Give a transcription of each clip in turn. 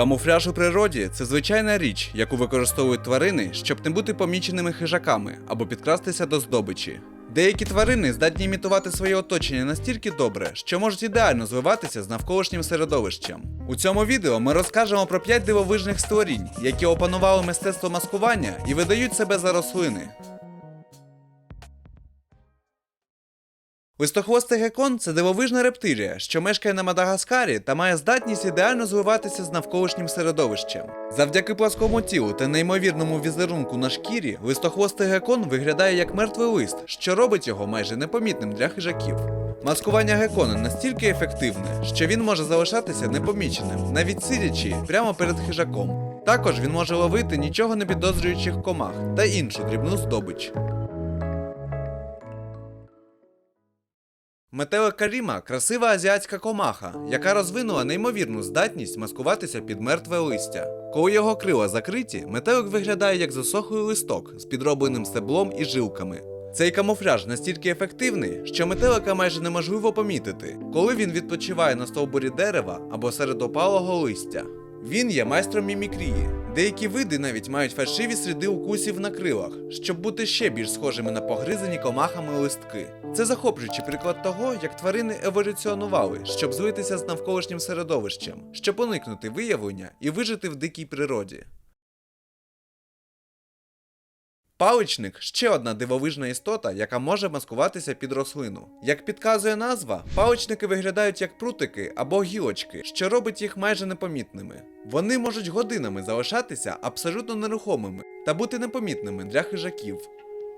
Камуфляж у природі це звичайна річ, яку використовують тварини, щоб не бути поміченими хижаками або підкрастися до здобичі. Деякі тварини здатні імітувати своє оточення настільки добре, що можуть ідеально звиватися з навколишнім середовищем. У цьому відео ми розкажемо про 5 дивовижних створінь, які опанували мистецтво маскування і видають себе за рослини. Листохвостий гекон це дивовижна рептилія, що мешкає на Мадагаскарі та має здатність ідеально звиватися з навколишнім середовищем. Завдяки пласкому тілу та неймовірному візерунку на шкірі, листохвостий гекон виглядає як мертвий лист, що робить його майже непомітним для хижаків. Маскування гекона настільки ефективне, що він може залишатися непоміченим, навіть сидячи прямо перед хижаком. Також він може ловити нічого не підозрюючих комах та іншу дрібну здобич. Метелик Каріма красива азіатська комаха, яка розвинула неймовірну здатність маскуватися під мертве листя. Коли його крила закриті, метелик виглядає як засохлий листок з підробленим стеблом і жилками. Цей камуфляж настільки ефективний, що метелика майже неможливо помітити, коли він відпочиває на стовбурі дерева або серед опалого листя. Він є майстром мімікрії. Деякі види навіть мають фальшиві сліди укусів на крилах, щоб бути ще більш схожими на погризані комахами листки. Це захоплюючий приклад того, як тварини еволюціонували, щоб злитися з навколишнім середовищем, щоб уникнути виявлення і вижити в дикій природі. Паличник ще одна дивовижна істота, яка може маскуватися під рослину. Як підказує назва, паличники виглядають як прутики або гілочки, що робить їх майже непомітними. Вони можуть годинами залишатися абсолютно нерухомими та бути непомітними для хижаків.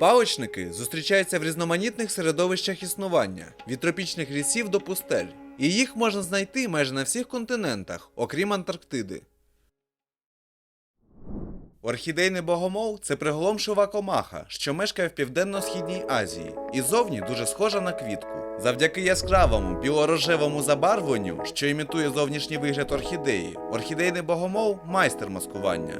Паличники зустрічаються в різноманітних середовищах існування, від тропічних лісів до пустель, і їх можна знайти майже на всіх континентах, окрім Антарктиди. Орхідейний богомол це приголомшива комаха, що мешкає в південно-східній Азії, і зовні дуже схожа на квітку. Завдяки яскравому білорожевому забарвленню, що імітує зовнішній вигляд орхідеї, орхідейний богомол майстер маскування.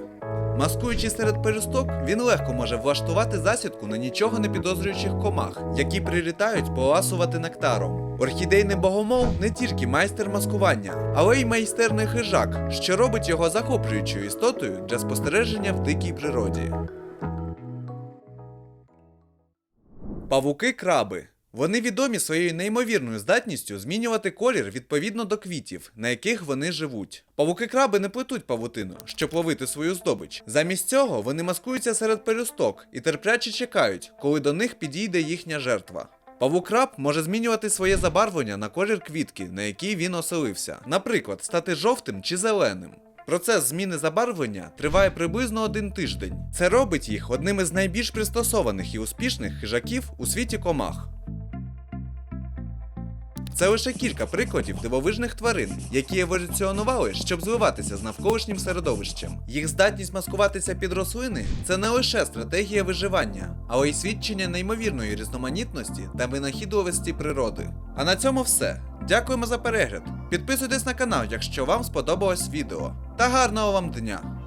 Маскуючи серед пелюсток, він легко може влаштувати засідку на нічого не підозрюючих комах, які прилітають поласувати нектаром. Орхідейний богомол не тільки майстер маскування, але й майстерний хижак, що робить його захоплюючою істотою для спостереження в дикій природі. Павуки краби. Вони відомі своєю неймовірною здатністю змінювати колір відповідно до квітів, на яких вони живуть. Павуки краби не плетуть павутину, щоб ловити свою здобич. Замість цього вони маскуються серед пелюсток і терпляче чекають, коли до них підійде їхня жертва. Павук краб може змінювати своє забарвлення на колір квітки, на якій він оселився, наприклад, стати жовтим чи зеленим. Процес зміни забарвлення триває приблизно один тиждень. Це робить їх одним із найбільш пристосованих і успішних хижаків у світі комах. Це лише кілька прикладів дивовижних тварин, які еволюціонували, щоб зливатися з навколишнім середовищем. Їх здатність маскуватися під рослини це не лише стратегія виживання, але й свідчення неймовірної різноманітності та винахідливості природи. А на цьому все. Дякуємо за перегляд. Підписуйтесь на канал, якщо вам сподобалось відео. Та гарного вам дня!